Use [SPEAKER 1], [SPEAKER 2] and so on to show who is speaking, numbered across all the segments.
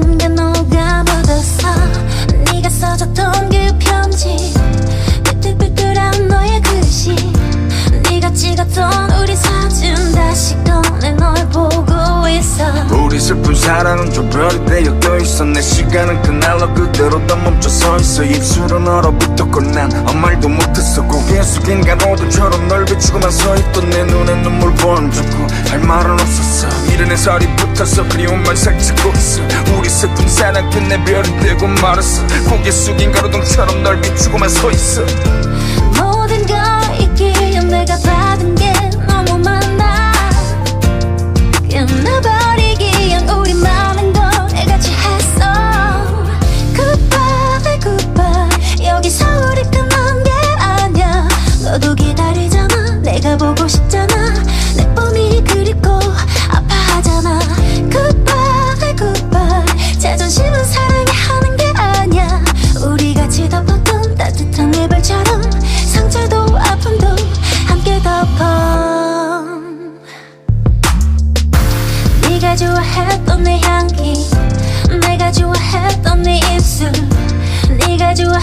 [SPEAKER 1] can get
[SPEAKER 2] 사랑은 좀 별이 되어 있어. 내 시간은 그날로 그대로 다 멈춰 서 있어. 입술은 얼어붙었고 난 아무 말도 못했어. 고개 숙인 가로등처럼 널 비추고만 서 있던 내 눈에 눈물 번졌고 할 말은 없었어. 미련의 살이 붙어서 그리움만 살찌고 있어. 우리 슬픈 사랑 끝내 별이 되고 말았어. 고개 숙인 가로등처럼 널 비추고만 서 있어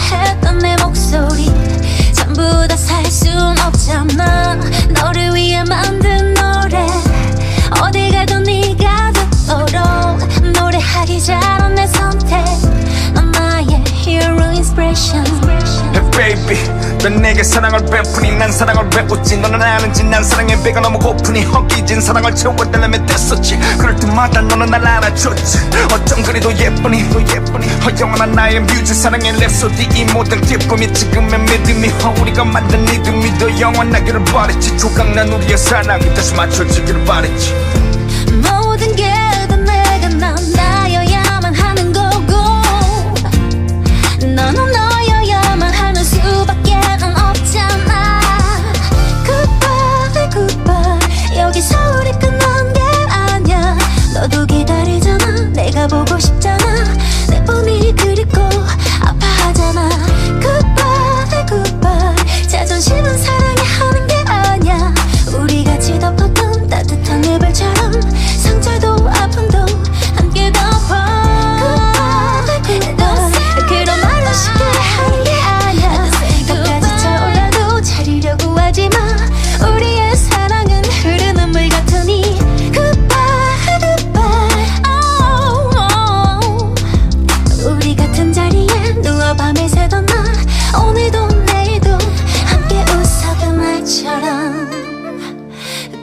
[SPEAKER 1] head 넌
[SPEAKER 2] 내게 사랑을 베푸니 난 사랑을 배웠지. 너는 아는지 난 사랑의 배가 너무 고프니. 허기진 사랑을 채워달라면 됐었지. 그럴 때마다 너는 날 알아줬지. 어쩜 그리도 예쁘니 또 예쁘니. 허영원한 나의 뮤즈 사랑의 랩소디. 이 모든 기쁨이 지금의 믿음이 허 우리가 만든 리듬이 더 영원하기를 바랬지. 조각난 우리의 사랑이 다시 맞춰지기를 바랬지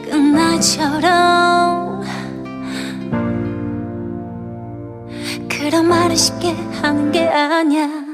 [SPEAKER 1] 그날처럼. 그런 말을 쉽게 하는 게 아니야